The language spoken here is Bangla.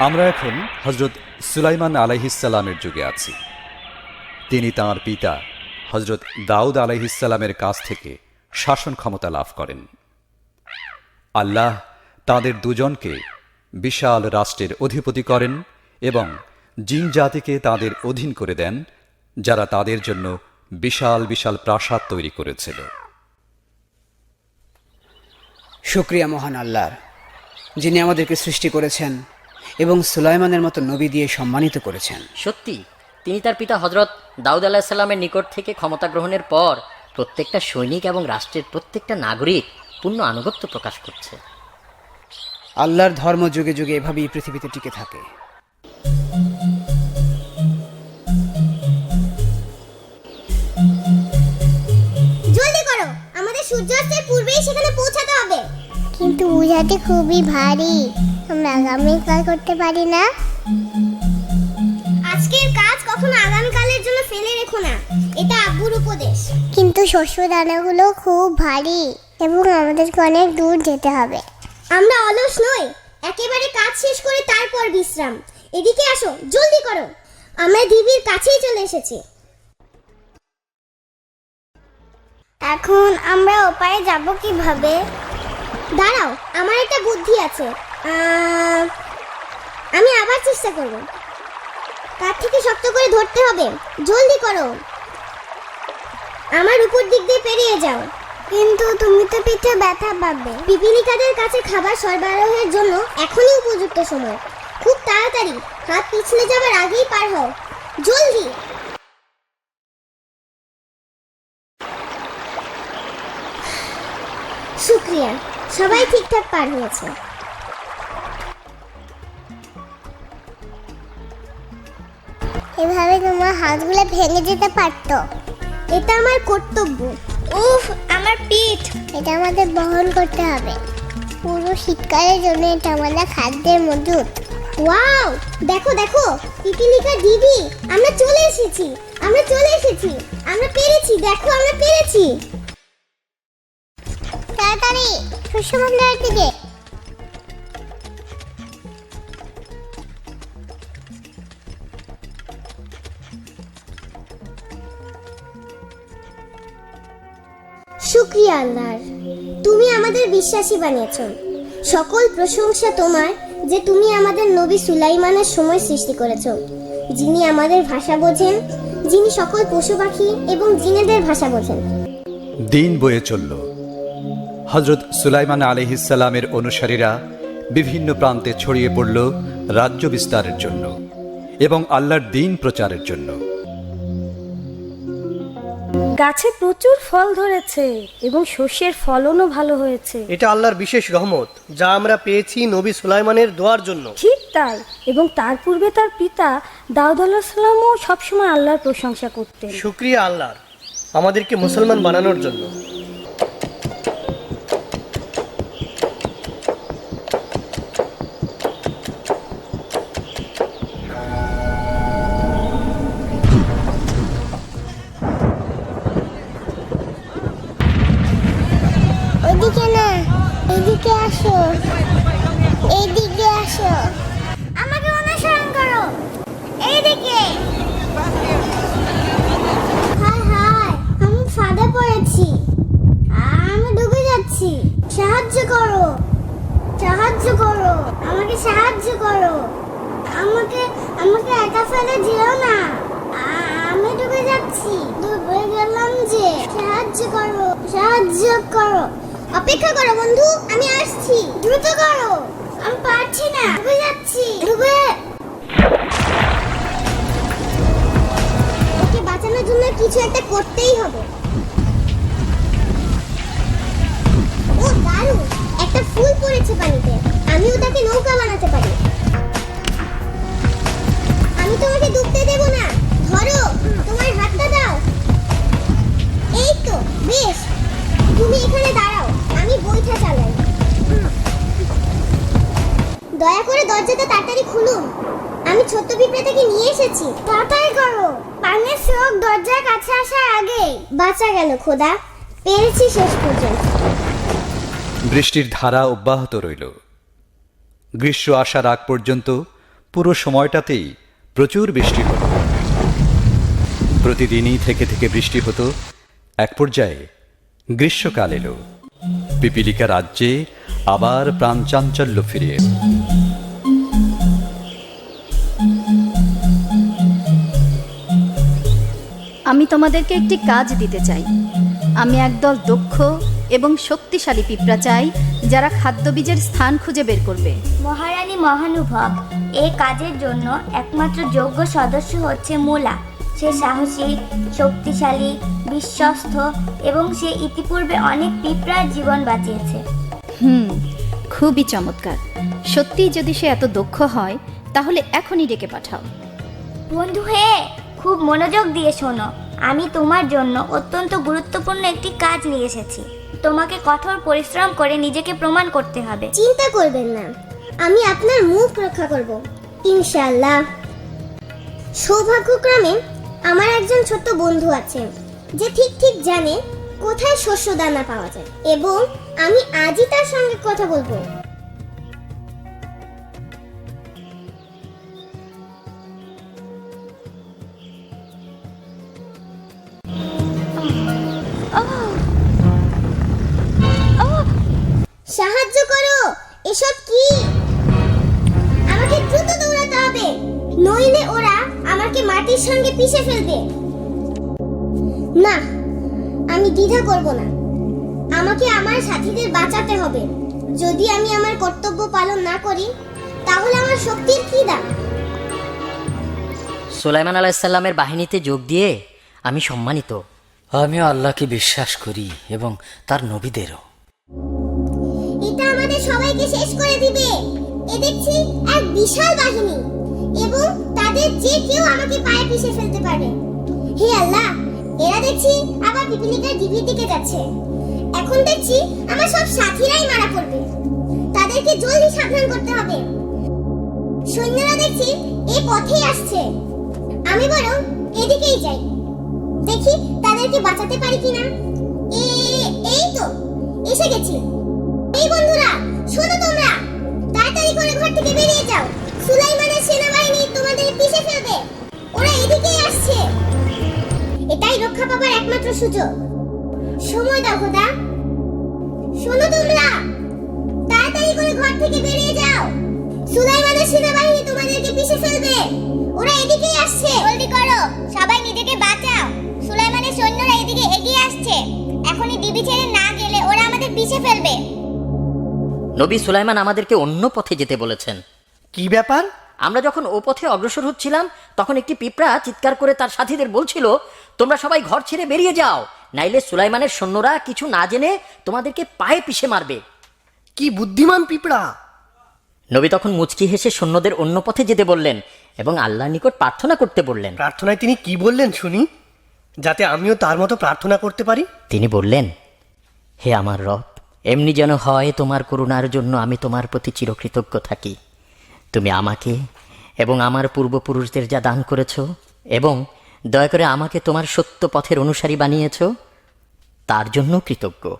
আমরা এখন হজরত সুলাইমান আলাইহিসাল্লামের যুগে আছি। তিনি তাঁর পিতা হজরত দাউদ আলাইহিসাল্লামের কাছ থেকে শাসন ক্ষমতা লাভ করেন। আল্লাহ তাদের দুজনকে বিশাল রাষ্ট্রের অধিপতি করেন এবং জিন জাতিকে তাদের অধীন করে দেন, যারা তাদের জন্য বিশাল বিশাল প্রাসাদ তৈরি করেছিল। শুক্রিয়া মহান আল্লাহর, যিনি আমাদেরকে সৃষ্টি করেছেন এবং সুলাইমানের মতো নবী দিয়ে সম্মানিত করেছেন। সত্যি তিনি তার পিতা হজরত দাউদ আলাহিসাল্লামের নিকট থেকে ক্ষমতা গ্রহণের পর প্রত্যেকটা সৈনিক এবং রাষ্ট্রের প্রত্যেকটা নাগরিক পূর্ণ আনুগত্য প্রকাশ করছে। আল্লাহর ধর্ম যুগে যুগে এভাবেই পৃথিবীতে টিকে থাকে। জলদি করো আমাদের সূর্যাস্তের পূর্বেই সেখানে পৌঁছাতে হবে। কিন্তু বোঝাতে খুবই ভারী। আমরা আগামীকাল করতে পারি না? আজকের কাজ কখনো আগামীকালের জন্য ফেলে রেখো না। এটা আব্বুর উপদেশ। কিন্তু শস্য দানাগুলো খুব ভারী এবং আমাদেরকে অনেক দূর যেতে হবে। আমরা অলস নই। একেবারে কাজ শেষ করে তারপর বিশ্রাম। এদিকে আসো জলদি করো। আমরা ঢিবির কাছেই চলে এসেছি। এখন আমরা ওপারে যাব কীভাবে? দাঁড়াও আমার একটা বুদ্ধি আছে। আমি আবার চেষ্টা করব। থেকে শক্ত করে ধরতে হবে। জলদি করো। আমার উপর দিক দিয়ে পেরিয়ে যাও। কিন্তু তুমি তো পিঠে ব্যথা পাবে। পিপিলিকাদের কাছে খাবার সরবরাহের জন্য এখনই উপযুক্ত সময়। খুব তাড়াতাড়ি, হাত পিছলে যাবার আগেই পার হও। জলদি! শুক্রিয়া, সবাই ঠিকঠাক পার হয়েছে। এভাবে তোমার হাতগুলো ভেঙে যেতে পারতো। এটা আমার কর্তব্য। উফ আমার পিঠ। এটা আমাদের বহন করতে হবে। পুরো শীতকালের জন্য এটা আমাদের খাদ্যের মজুদ। ওয়াও দেখো দেখো পিপিলিকা দিদি আমরা চলে এসেছি আমরা চলে এসেছি আমরা পেরেছি দেখো আমরা পেরেছি। তাড়াতাড়ি শস্য ভান্ডারের দিকে। শুক্রিয়া আল্লাহর? তুমি আমাদের বিশ্বাসী বানিয়েছ। সকল প্রশংসা তোমার যে তুমি আমাদের নবী সুলাইমানের সময় সৃষ্টি করেছ। যিনি আমাদের ভাষা বোঝেন, যিনি সকল পশু পাখি এবং জিনেদের ভাষা বোঝেন। দিন বয়ে চলল। হজরত সুলাইমান আলহিসাল্লামের অনুসারীরা বিভিন্ন প্রান্তে ছড়িয়ে পড়ল রাজ্য বিস্তারের জন্য এবং আল্লাহর দিন প্রচারের জন্য। গাছে প্রচুর ফল ধরেছে এবং শস্যের ফলনও ভালো হয়েছে। এটা আল্লাহর বিশেষ রহমত যা আমরা পেয়েছি নবী সুলাইমানের দোয়ার জন্য। ঠিক তাই এবং তার পূর্বে তার পিতা দাউদ আল্লাহ সাল্লামও সবসময় আল্লাহর প্রশংসা করতেন। শুক্রিয়া আল্লাহর আমাদেরকে মুসলমান বানানোর জন্য। করো। সাহায্য করো। আমাকে সাহায্য করো। আমাকে আমাকে একা ফেলে যেও না। আমি ডুবে যাচ্ছি। ডুবে গেলাম যে। সাহায্য করো। সাহায্য করো। অপেক্ষা করো বন্ধু, আমি আসছি। দ্রুত করো। আমি পারছি না। ডুবে যাচ্ছি। ডুবে। ওকে বাঁচানোর জন্য কিছু একটা করতেই হবে। ও, দারুণ। একটা ফুল পড়েছে পানিতে আমিও তাকে নৌকা বানাতে পারি। আমি তোমাকে ডুবতে দেব না। ধরো, তোমার হাতটা দাও। এই তো, বেশ। তুমি এখানে দাঁড়াও, আমি বইটা চালাই। দয়া করে দরজাটা তাড়াতাড়ি খুলুন। আমি ছোট্ট পিঁপড়েটাকে নিয়ে এসেছি। তাড়াতাড়ি করো। পানির স্রোত দরজার কাছে আসার আগে। বাঁচা গেল খোদা। পেরেছি শেষ পর্যন্ত। বৃষ্টির ধারা অব্যাহত রইল। গ্রীষ্ম আসার আগ পর্যন্ত পুরো সময়টাতেই প্রচুর বৃষ্টি হতো। প্রতিদিনই থেকে থেকে বৃষ্টি হতো। এক পর্যায়ে গ্রীষ্মকাল এলো। পিপিলিকা রাজ্যে আবার প্রাণচাঞ্চল্য ফিরে এলো। আমি তোমাদেরকে একটি কাজ দিতে চাই। আমি একদল দক্ষ এবং শক্তিশালী পিঁপড়া চাই যারা খাদ্যবীজের স্থান খুঁজে বের করবে। মহারানী মহানুভব এই কাজের জন্য একমাত্র যোগ্য সদস্য হচ্ছে মোলা। সে সাহসী শক্তিশালী বিশ্বস্ত এবং সে ইতিপূর্বে অনেক পিঁপড়ার জীবন বাঁচিয়েছে। হুম খুবই চমৎকার। সত্যিই যদি সে এত দক্ষ হয় তাহলে এখনই ডেকে পাঠাও। বন্ধু হে খুব মনোযোগ দিয়ে শোনো। আমি তোমার জন্য অত্যন্ত গুরুত্বপূর্ণ একটি কাজ নিয়ে এসেছি। তোমাকে কঠোর পরিশ্রম করে নিজেকে প্রমাণ করতে হবে। চিন্তা করবেন না। আমি আপনার মুখ রক্ষা করব। ইনশাআল্লাহ। সৌভাগ্যক্রমে আমার একজন ছোট্ট বন্ধু আছে, যে ঠিক ঠিক জানে কোথায় শস্য দানা পাওয়া যায়। এবং আমি আজই তার সঙ্গে কথা বলব। আমাকে সঙ্গে পিষে ফেলবে। না আমি দ্বিধা করব না। আমাকে আমার সাথীদের বাঁচাতে হবে। যদি আমি আমার কর্তব্য পালন না করি তাহলে আমার শক্তির কি দাম? সুলাইমান আলাইসাল্লামের বাহিনীতে যোগ দিয়ে আমি সম্মানিত। আমিও আল্লাহকে বিশ্বাস করি এবং তার নবীদেরও। এটা আমাদের সবাইকে শেষ করে দিবে। এ দেখছি এক বিশাল বাহিনী। এবং তাদের যে কেউ আমাকে পায়ে পিষে ফেলতে পারে হে আল্লাহ, এরা দেখছি আবার পিপিলিকার ডিবির দিকে যাচ্ছে। এখন দেখছি আমার সব সাথীরাই মারা পড়বে। তাদেরকে জলদি সাবধান করতে হবে। সৈন্যরা দেখছি এই পথেই আসছে। আমি বরং এদিকেই যাই। দেখি তাদেরকে বাঁচাতে পারি কিনা। এ, এই তো, এসে গেছি। এই বন্ধুরা, শোনো তোমরা। তাড়াতাড়ি করে ঘর থেকে বেরিয়ে যাও। সুলাইমানের তোমাদের পিষে ফেলবে। ওরা এদিকেই আসছে। এটাই রক্ষা পাবার একমাত্র সুযোগ। সময় দাও খোদা। শোনো তোমরা। তাড়াতাড়ি করে ঘর থেকে বেরিয়ে যাও। সুলাইমানের সেনাবাহিনী তোমাদেরকে পিষে ফেলবে। ওরা এদিকেই আসছে। জলদি করো। সবাই নিজেকে বাঁচাও। সুলাইমানের সৈন্যরা এদিকে এগিয়ে আসছে। এখনই ডিবি ছেড়ে না গেলে ওরা আমাদের পিষে ফেলবে। নবী সুলাইমান আমাদেরকে অন্য পথে যেতে বলেছেন। কি ব্যাপার? আমরা যখন ও পথে অগ্রসর হচ্ছিলাম তখন একটি পিঁপড়া চিৎকার করে তার সাথীদের বলছিল তোমরা সবাই ঘর ছেড়ে বেরিয়ে যাও নাইলে সুলাইমানের সৈন্যরা কিছু না জেনে তোমাদেরকে পায়ে পিষে মারবে। কি বুদ্ধিমান পিঁপড়া! নবী তখন মুচকি হেসে সৈন্যদের অন্য পথে যেতে বললেন এবং আল্লাহর নিকট প্রার্থনা করতে বললেন। প্রার্থনায় তিনি কি বললেন শুনি? যাতে আমিও তার মতো প্রার্থনা করতে পারি? তিনি বললেন হে আমার রব এমনি যেন হয় তোমার করুণার জন্য আমি তোমার প্রতি চিরকৃতজ্ঞ থাকি। তুমি আমাকে এবং আমার পূর্বপুরুষদের যা দান করেছ এবং দয়া করে আমাকে তোমার সত্য পথের অনুসারী বানিয়েছ, তার জন্য কৃতজ্ঞ।